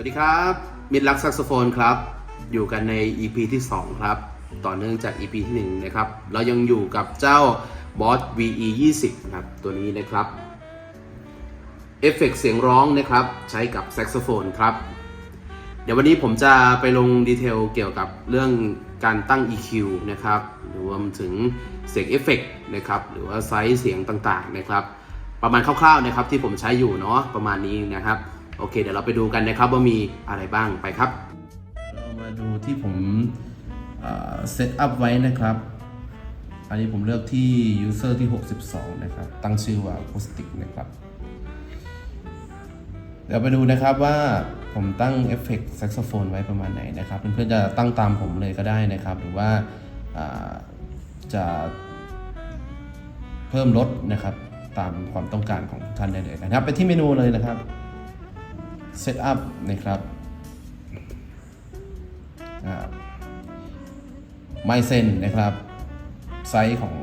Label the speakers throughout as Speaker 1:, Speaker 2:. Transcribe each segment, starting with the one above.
Speaker 1: วัสดีครับ มิดลักแซกโซโฟนครับ อยู่กันใน EP ที่ 2 ครับ ต่อเนื่องจาก EP ที่ 1 นะครับ เรายังอยู่กับเจ้า Boss VE 20ครับ ตัวนี้นะครับ เอฟเฟกต์เสียงร้องนะครับ ใช้กับแซกโซโฟนครับ เดี๋ยววันนี้ผมจะไปลงดีเทลเกี่ยวกับเรื่องการตั้ง EQ นะครับรวมถึงเสียงเอฟเฟกต์นะครับ หรือว่าไซส์เสียงต่างๆนะครับ ประมาณคร่าวๆนะครับที่ผมใช้อยู่เนาะประมาณนี้นะครับ โอเค เดี๋ยวเราไปดูกันนะครับว่ามีอะไรบ้างไปครับ เรามาดูที่ผมเซตอัพไว้นะครับ อันนี้ผมเลือกที่ user ที่ 62 นะครับ ตั้งชื่อว่า acoustic นะครับ เดี๋ยวไปดูนะครับว่าผมตั้งเอฟเฟกต์แซกโซโฟนไว้ประมาณไหนนะครับเพื่อนๆจะตั้งตามผมเลยก็ได้นะครับ หรือว่าอ่าจะเพิ่มลดนะครับตามความต้องการของทุกท่านได้เลยนะครับ ไปที่เมนูเลยนะครับ Setup นะครับไมเซนนะครับ ไซส์ของ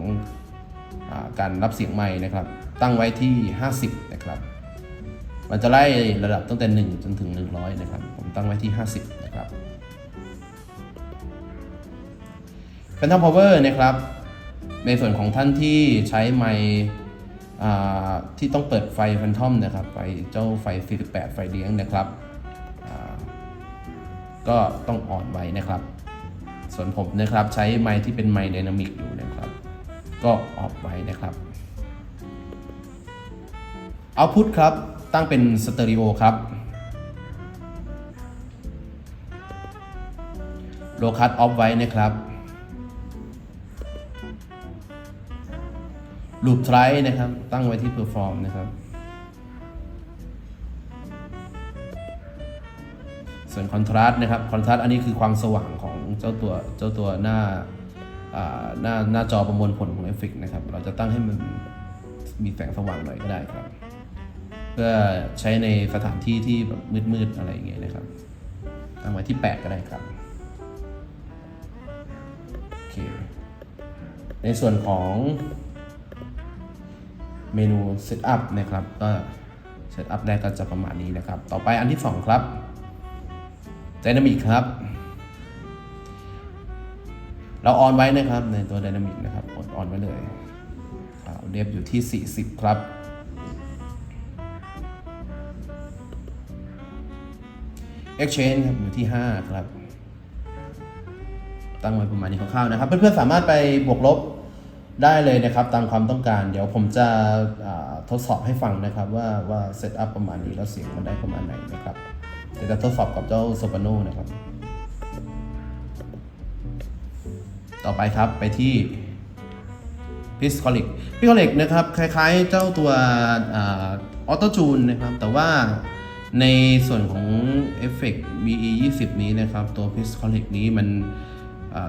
Speaker 1: อการรับเสียงไม้นะครับ ตั้งไว้ที่ 50 นะครับ มันจะไล่ระดับตั้งแต่ 1 จนถึง 100 นะครับ ผมตั้งไว้ที่ 50 นะครับ Phantom Power นะครับ ในส่วนของท่านที่ใช้ไมค์ ที่ต้องเปิดไฟ Phantom นะครับไฟเจ้าไฟ 48 ไฟเลี้ยงนะครับก็ต้องอ่อนไว้นะครับ ส่วนผมนะครับใช้ไมค์ที่เป็นไมค์ไดนามิกอยู่นะครับ ก็ออกไว้นะครับเอาพุทครับตั้งเป็นสเตอริโอครับโลคัสออฟไว้นะครับ ลูปไทรนะครับ ตั้งไว้ที่เพอร์ฟอร์มนะครับ ส่วนคอนทราสต์นะครับคอนทราสต์อันนี้คือความสว่างของเจ้าตัวเจ้าตัวหน้าอ่าหน้าหน้าจอประมวลผลของเอฟเฟกนะครับ เราจะตั้งให้มันมีแสงสว่างหน่อยก็ได้ครับ เพื่อใช้ในสถานที่ที่แบบมืดๆอะไรอย่างเงี้ยนะครับ ตั้งไว้ที่ 8 ก็ได้ครับโอเคในส่วนของ เมนู Setup นะครับ ก็ Setup แรกก็จะประมาณนี้นะครับ ต่อไปอันที่ 2 ครับ Dynamic ครับ เราออนไว้นะครับในตัว Dynamic นะครับกดออนไว้เลยเดฟอยู่ที่ 40 ครับ Exchange ครับอยู่ที่ 5 ครับ ตั้งไว้ประมาณนี้คร่าวๆนะครับ เพื่อนๆสามารถไปบวกลบ ได้เลยนะครับตามความต้องการ เดี๋ยวผมจะทดสอบให้ฟังนะครับว่าว่าเซตอัพประมาณนี้แล้วเสียงมันได้ประมาณไหนนะครับเดี๋ยวจะทดสอบกับเจ้า Soprano นะครับ ต่อไปครับไปที่พิสคอลิกพิสคอลิกนะครับคล้ายๆเจ้าตัวออโตจูนนะครับ แต่ว่าในส่วนของเอฟเฟกต์ BE 20 นี้นะครับ ตัวพิสคอลิกนี้มัน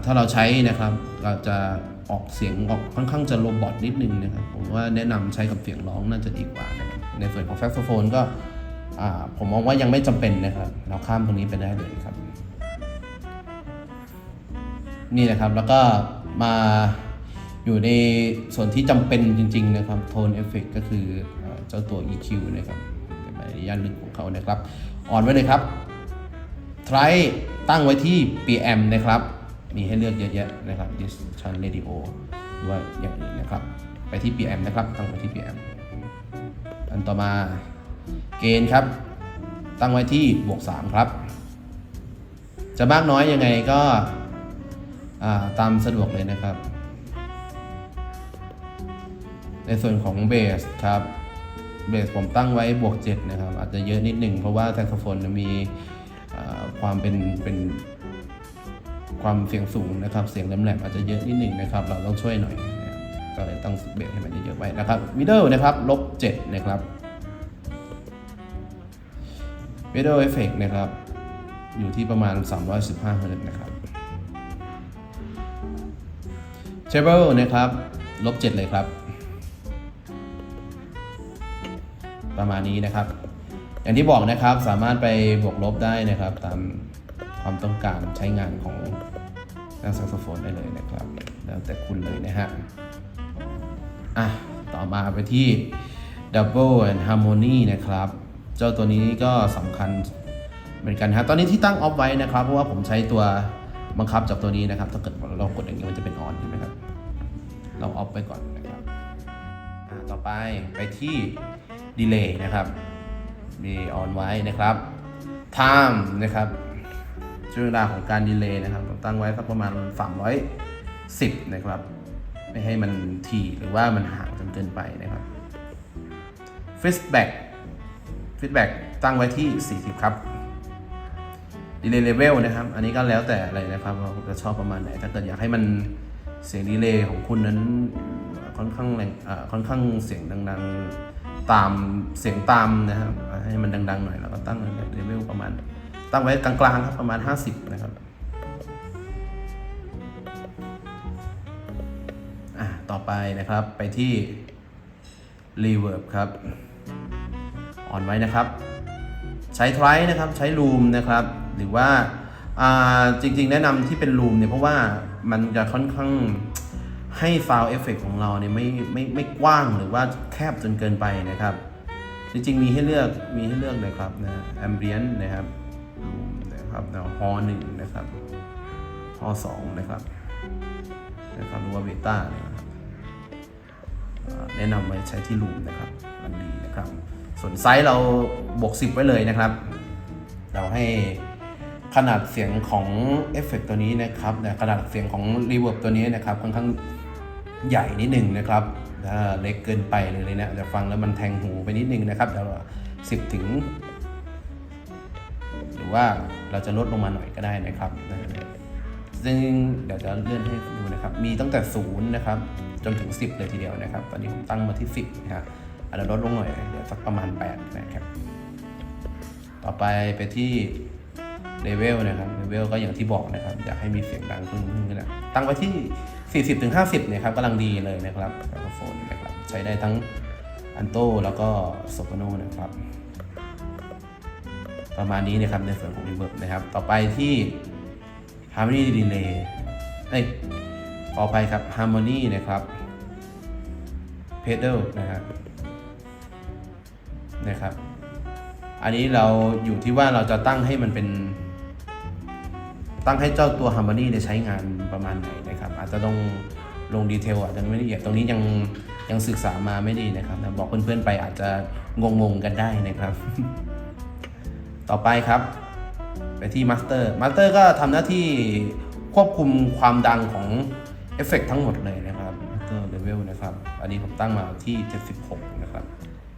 Speaker 1: ถ้าเราใช้นะครับเราจะออกเสียงออกค่อนข้างจะโรบอทนิดนึงนะครับผมว่าแนะนำใช้กับเสียงร้องน่าจะดีกว่านะครับในส่วนของแซกโซโฟนก็ผมมองว่ายังไม่จำเป็นนะครับ เราข้ามตรงนี้ไปได้เลยครับ นี่นะครับแล้วก็มาอยู่ในส่วนที่จำเป็นจริง ๆ นะครับโทนเอฟเฟกก็คือเจ้าตัว EQ นะครับเป็นใบอนุญาตหนึ่งของเขานะครับ อ่อนไว้เลยครับ try ตั้งไว้ที่ PM นะครับ มีให้เลือกเยอะแยะนะครับ Distant Radio หรือว่าอย่างอื่นนะครับ ไปที่ PM นะครับตั้งไว้ที่ PM อันต่อมาเกณฑ์ครับ ตั้งไว้ที่บวก 3 ครับ จะมากน้อยยังไงก็ตามสะดวกเลยนะครับ ในส่วนของเบสครับเบสผมตั้งไว้บวก 7 นะครับ อาจจะเยอะนิดหนึ่งเพราะว่าแซกโซโฟนมีความเป็นเป็น ความเสียงสูงนะครับ เสียงแหลมๆอาจจะเยอะนิดหนึ่งนะครับ เราต้องช่วยหน่อย ก็เลยตั้งเบสให้มันเยอะๆไว้นะครับมิดเดิลนะครับลบ7นะครับมิดเดิลเอฟเฟกนะครับ อยู่ที่ประมาณ 315เฮิร์ตนะครับเชเบิลนะครับลบเจ็ดเลยครับ ประมาณนี้นะครับ อย่างที่บอกนะครับสามารถไปบวกลบได้นะครับตาม ความต้องการใช้งานของนักแซกโซโฟนได้เลยนะครับ แล้วแต่คุณเลยนะฮะ อะ ต่อมาไปที่ Double and Harmony นะครับ เจ้าตัวนี้ก็สำคัญเหมือนกันฮะตอนนี้ที่ตั้งออฟไว้นะครับ เพราะว่าผมใช้ตัวบังคับจากตัวนี้นะครับ ถ้าเกิดเรากดอย่างนี้มันจะเป็นออนใช่ไหมครับ เราออฟไปก่อนนะครับอ่าต่อไปไปที่ดีเลย์นะครับดีออนไว้นะครับ time นะครับ ช่วงเวลาของการดีเลย์นะครับตั้งไว้สักประมาณ 310 นะครับ ไม่ให้มันทีหรือว่ามันห่างจนเกินไปนะครับ feedback feedback ตั้งไว้ที่ 40 ครับ delay level นะครับ อันนี้ก็แล้วแต่อะไรนะครับเราจะชอบประมาณไหน ถ้าเกิดอยากให้มันเสียงดีเลย์ของคุณนั้นค่อนข้างแรงค่อนข้างเสียงดังๆ ตามเสียงตามนะครับ ให้มันดังๆหน่อยแล้วก็ตั้งเลเวลประมาณ ตั้งไว้กลางๆครับประมาณ 50 นะครับอะต่อไปนะครับไปที่ reverb ครับอ่อนไว้นะครับ ใช้ไทรนะครับใช้ลูมนะครับ หรือว่าอ่าจริงๆ แนะนำที่เป็นลูมเนี่ยเพราะว่ามันจะค่อนข้างให้ซาวเอฟเฟกของเราเนี่ยไม่ไม่ไม่กว้างหรือว่าแคบจนเกินไปนะครับ จริงๆ มีให้เลือกมีให้เลือกเลยครับนะแอมเบียนนะครับ นะครับแล้วฮอหนึ่งนะครับฮอสองนะครับนะครับหรือว่าเบต้านะครับแนะนำไว้ใช้ที่ลูมนะครับมันดีนะครับ ส่วนไซส์เราบวก10 ไว้เลยนะครับ เราให้ขนาดเสียงของเอฟเฟกตัวนี้นะครับขนาดเสียงของรีเวิร์บตัวนี้นะครับค่อนข้างใหญ่นิดหนึ่งนะครับถ้าเล็กเกินไปเลยเลยเนี่ยจะฟังแล้วมันแทงหูไปนิดนึงนะครับเดี๋ยวสิบถึง รือว่าเราจะลดลงมาหน่อยก็ได้นะครับ ซึ่งเดี๋ยวจะเลื่อนให้ดูนะครับ มีตั้งแต่ศูนย์นะครับจนถึง 10 เลยทีเดียวนะครับ ตอนนี้ผมตั้งมาที่ 10นะครับอาจจะลดลงหน่อยเดี๋ยวสักประมาณ 8 นะครับ ต่อไปไปที่เลเวลนะครับเลเวลก็อย่างที่บอกนะครับ อยากให้มีเสียงดังขึ้นขึ้นนะตั้งไว้ที่ 40ถึง50นะครับกำลังดีเลยนะครับไมโครโฟนนะครับ ใช้ได้ทั้งอันโตแล้วก็โซ p โนนะครับ ประมาณนี้นะครับในส่วนของ Reverb นะครับ ต่อไปที่ Harmony Delay เอ้ยขอไปครับ Harmony นะครับ Pedal นะครับนะครับ อันนี้เราอยู่ที่ว่าเราจะตั้งให้มันเป็น ตั้งให้เจ้าตัว Harmony เนี่ยใช้งานประมาณไหนนะครับ อาจจะต้องลงดีเทลอาจจะไม่ละเอียดตรงนี้ยังยังศึกษามาไม่ดีนะครับนะบอกเพื่อนๆไปอาจจะงงๆกันได้นะครับ ต่อไปครับ ไปที่มาสเตอร์มาสเตอร์ก็ทำหน้าที่ควบคุมความดังของเอฟเฟกทั้งหมดเลยนะครับมาสเตอร์เลเวลนะครับ อันนี้ผมตั้งมาที่ 76 นะครับ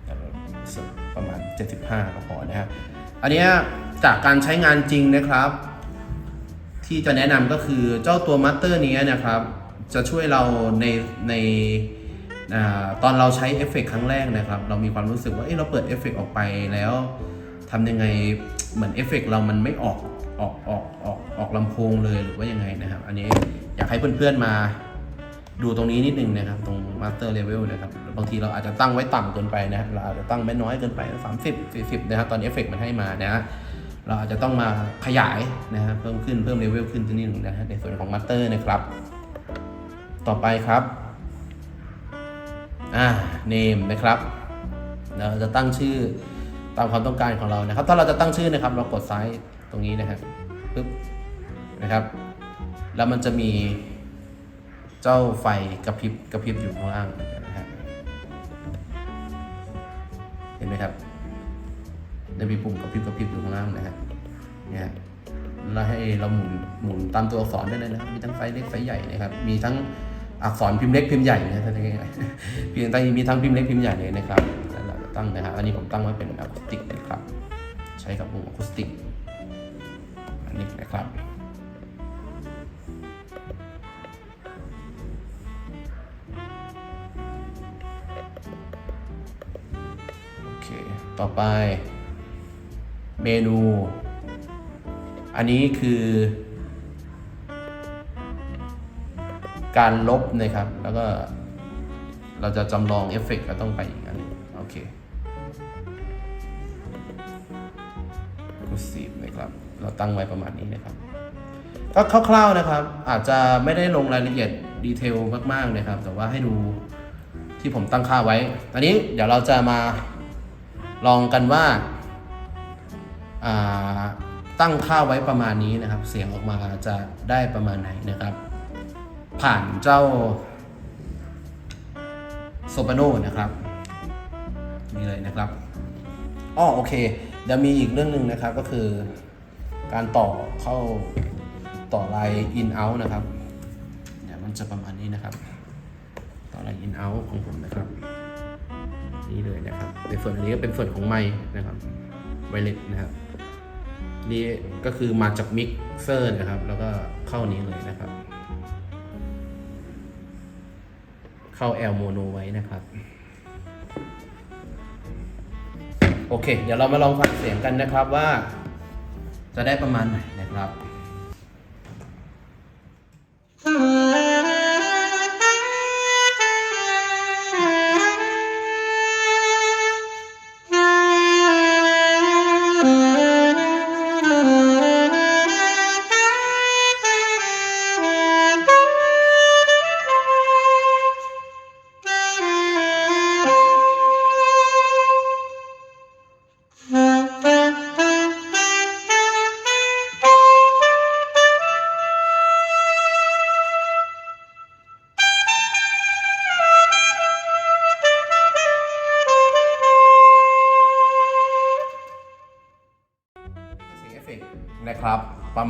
Speaker 1: เดี๋ยวเราสักประมาณ 75 ก็พอนะฮะอันนี้จากการใช้งานจริงนะครับ ที่จะแนะนำก็คือเจ้าตัวมัตเตอร์นี้นะครับ จะช่วยเราในในอตอนเราใช้เอฟเฟกต์ครั้งแรกนะครับ เรามีความรู้สึกว่าเอ๊ะเราเปิดเอฟเฟกต์ออกไปแล้ว ทำยังไงเหมือนเอฟเฟกต์เรามันไม่ออกออกออกออกออกลำโพงเลยหรือว่ายังไงนะครับ อันนี้อยากให้เพื่อนๆมาดูตรงนี้นิดนึงนะครับ ตรงมาสเตอร์เลเวลนะครับบางทีเราอาจจะตั้งไว้ต่ำเกินไปนะเราอาจจะตั้งไว้น้อยเกินไป30 40นะครับตอนนี้เอฟเฟกต์มันให้มานะฮะเราอาจจะต้องมาขยายนะฮะเพิ่มขึ้นเพิ่มเลเวลขึ้นตัวนี้หนึ่งนะฮะในส่วนของมาสเตอร์นะครับ ต่อไปครับอ่า name นะครับเราจะตั้งชื่อ ตามความต้องการของเรานะครับ ถ้าเราจะตั้งชื่อนะครับ เรากดซ้ายตรงนี้นะครับปึ๊บนะครับ แล้วมันจะมีเจ้าไฟกระพริบกระพริบอยู่ข้างล่างนะฮะเห็นไหมครับจะมีปุ่มกระพริบกระพริบอยู่ข้างล่างนะฮะเนี่ยแล้วให้เราหมุนหมุนตามตัวอักษรได้เลยนะครับมีทั้งไฟเล็กไฟใหญ่นะครับ มีทั้งอักษรพิมพ์เล็กพิมพ์ใหญ่นะท่านง่ายๆพิมพ์ตั้งมีทั้งพิมพ์เล็กพิมพ์ใหญ่เลยนะครับ ตั้งนะครับอันนี้ผมตั้งไว้เป็นอะคูสติกนะครับ ใช้กับวงอะคูสติกอันนี้นะครับโอเคต่อไปเมนู อันนี้คือ การลบนะครับแล้วก็เราจะจำลองเอฟเฟกต์ก็ต้องไปอีกอันนึงโอเค กูสีนะครับ เราตั้งไว้ประมาณนี้นะครับ ก็คร่าวๆนะครับ อาจจะไม่ได้ลงรายละเอียดดีเทลมากๆนะครับ แต่ว่าให้ดูที่ผมตั้งค่าไว้ ตอนนี้เดี๋ยวเราจะมาลองกันว่าาตั้งค่าไว้ประมาณนี้นะครับ เสียงออกมาจะได้ประมาณไหนนะครับ ผ่านเจ้าโซปาโนนะครับนี่เลยนะครับอ้อโอเค เดี๋ยวมีอีกเรื่องหนึ่งนะครับก็คือการต่อเข้าต่อไลน์ in out นะครับ เดี๋ยวมันจะประมาณนี้นะครับ ต่อไลน์ in out ของผมนะครับ นี่เลยนะครับในส่วนอันนี้ก็เป็นส่วนของไม้นะครับไวเลสนะครับนี่ก็คือมาจากมิกเซอร์นะครับ แล้วก็เข้านี้เลยนะครับ เข้า L mono ไว้นะครับ โอเค เดี๋ยวเรามาลองฟังเสียงกันนะครับว่า จะได้ประมาณไหนนะครับ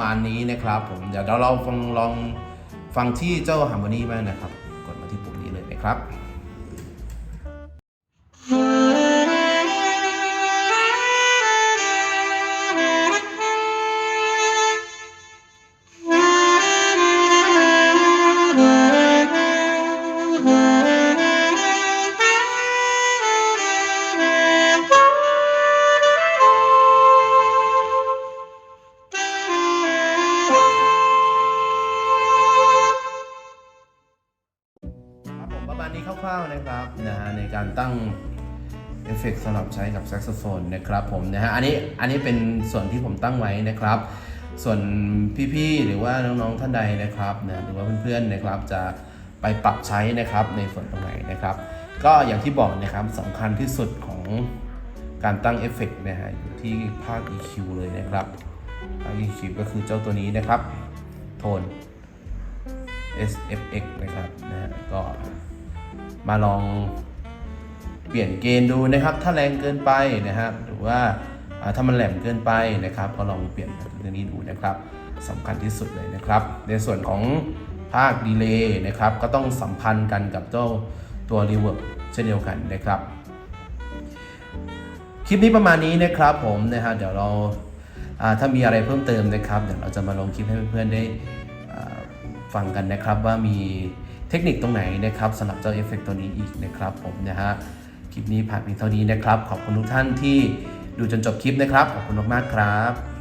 Speaker 1: าณนี้นะครับผมเดี๋ยวเราฟังลองฟังที่เจ้าฮาร์โมนีบ้างนะครับ กดมาที่ปุ่มนี้เลยนะครับครับ ร่าวๆนะครับนะฮะในการตั้งเอฟเฟกต์สำหรับใช้กับแซกโซโฟนนะครับผมนะฮะอันนี้อันนี้เป็นส่วนที่ผมตั้งไว้นะครับ ส่วนพี่ๆหรือว่าน้องๆท่านใดนะครับนะหรือว่าเพื่อนๆนะครับจะไปปรับใช้นะครับในส่วนตรงไหนนะครับ ก็อย่างที่บอกนะครับสำคัญที่สุดของการตั้งเอฟเฟกต์นะฮะอยู่ที่ภาค EQ เลยนะครับภาค EQ ก็คือเจ้าตัวนี้นะครับ โทน SFX นะครับนะฮะก็ มาลองเปลี่ยนเกณฑ์ดูนะครับ ถ้าแรงเกินไปนะครับ หรือว่าถ้ามันแหลมเกินไปนะครับ ก็ลองเปลี่ยนตัวนี้ดูนะครับสำคัญที่สุดเลยนะครับ ในส่วนของภาคดีเลย์นะครับ ก็ต้องสัมพันธ์กันกับเจ้าตัวรีเวิร์บเช่นเดียวกันนะครับ คลิปนี้ประมาณนี้นะครับผมนะฮะเดี๋ยวเราาถ้ามีอะไรเพิ่มเติมนะครับ เดี๋ยวเราจะมาลงคลิปให้เพื่อนๆได้ฟังกันนะครับว่ามี เทคนิคตรงไหนนะครับสำหรับเจ้าเอฟเฟกตัวนี้อีกนะครับผมนะฮะคลิปนี้ผ่านเพียงเท่านี้นะครับ ขอบคุณทุกท่านที่ดูจนจบคลิปนะครับ ขอบคุณมากๆครับ